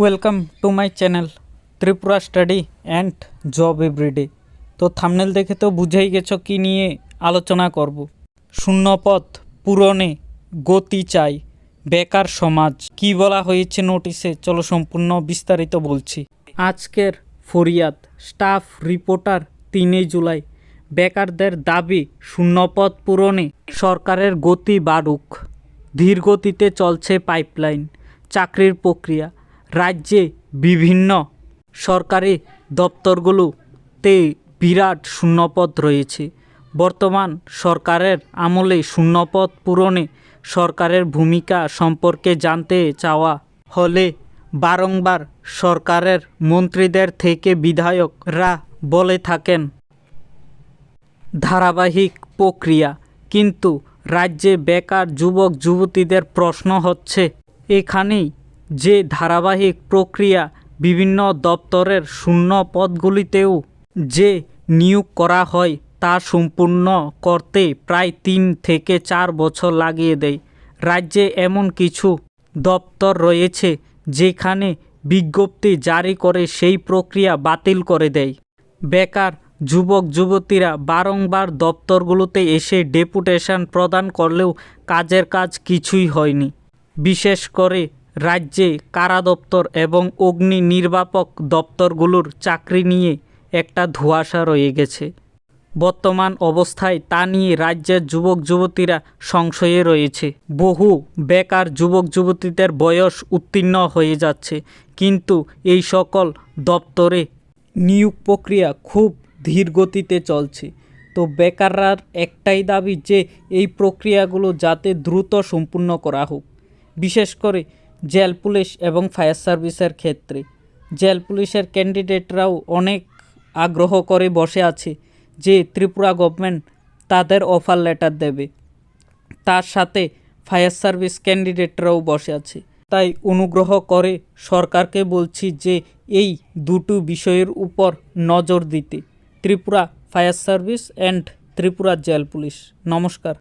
Welcome to my channel Tripura study and job everyday তো thumbnail দেখে তো বুঝেই গেছো কি নিয়ে আলোচনা করব। শূন্যপদ পূরণে গতি চাই, বেকার সমাজ। কি বলা হয়েছে নোটিশে চলো সম্পূর্ণ বিস্তারিত বলছি। আজকের ফরিয়াদ স্টাফ রিপোর্টার তিনই জুলাই। বেকারদের দাবি শূন্যপদ পূরণে সরকারের গতি বাড়ুক। ধীর গতিতে চলছে পাইপলাইন চাকরির প্রক্রিয়া। রাজ্যে বিভিন্ন সরকারি দপ্তরগুলোতে বিরাট শূন্যপদ রয়েছে। বর্তমান সরকারের আমলে শূন্যপদ পূরণে সরকারের ভূমিকা সম্পর্কে জানতে চাওয়া হলে বারংবার সরকারের মন্ত্রীদের থেকে বিধায়করা বলে থাকেন, ধারাবাহিক প্রক্রিয়া। কিন্তু রাজ্যে বেকার যুবক যুবতীদের প্রশ্ন হচ্ছে, এখানেই যে ধারাবাহিক প্রক্রিয়া বিভিন্ন দপ্তরের শূন্য পদগুলিতেও যে নিয়োগ করা হয় তা সম্পূর্ণ করতে প্রায় তিন থেকে চার বছর লাগিয়ে দেয়। রাজ্যে এমন কিছু দপ্তর রয়েছে যেখানে বিজ্ঞপ্তি জারি করে সেই প্রক্রিয়া বাতিল করে দেয়। বেকার যুবক, যুবতীরা বারংবার দপ্তরগুলোতে এসে ডেপুটেশন প্রদান করলেও কাজের কাজ কিছুই হয়নি। বিশেষ করে রাজ্যে কারা দপ্তর এবং অগ্নি নির্বাপক দপ্তরগুলোর চাকরি নিয়ে একটা ধোঁয়াশা রয়ে গেছে। বর্তমান অবস্থায় তা নিয়ে রাজ্যের যুবক যুবতীরা সংশয়ে রয়েছে। বহু বেকার যুবক যুবতীদের বয়স উত্তীর্ণ হয়ে যাচ্ছে, কিন্তু এই সকল দপ্তরে নিয়োগ প্রক্রিয়া খুব ধীর গতিতে চলছে। তো বেকাররার একটাই দাবি যে এই প্রক্রিয়াগুলো যাতে দ্রুত সম্পূর্ণ করা হোক। বিশেষ করে জেল পুলিশ এবং ফায়ার সার্ভিসের ক্ষেত্রে। জেল পুলিশের ক্যান্ডিডেটরাও অনেক আগ্রহ করে বসে আছে যে ত্রিপুরা গভর্নমেন্ট তাদের অফার লেটার দেবে। তার সাথে ফায়ার সার্ভিস ক্যান্ডিডেটরাও বসে আছে। তাই অনুগ্রহ করে সরকারকে বলছি যে এই দুটো বিষয়ের উপর নজর দিতে। Tripura fire service and Tripura jail police. নমস্কার।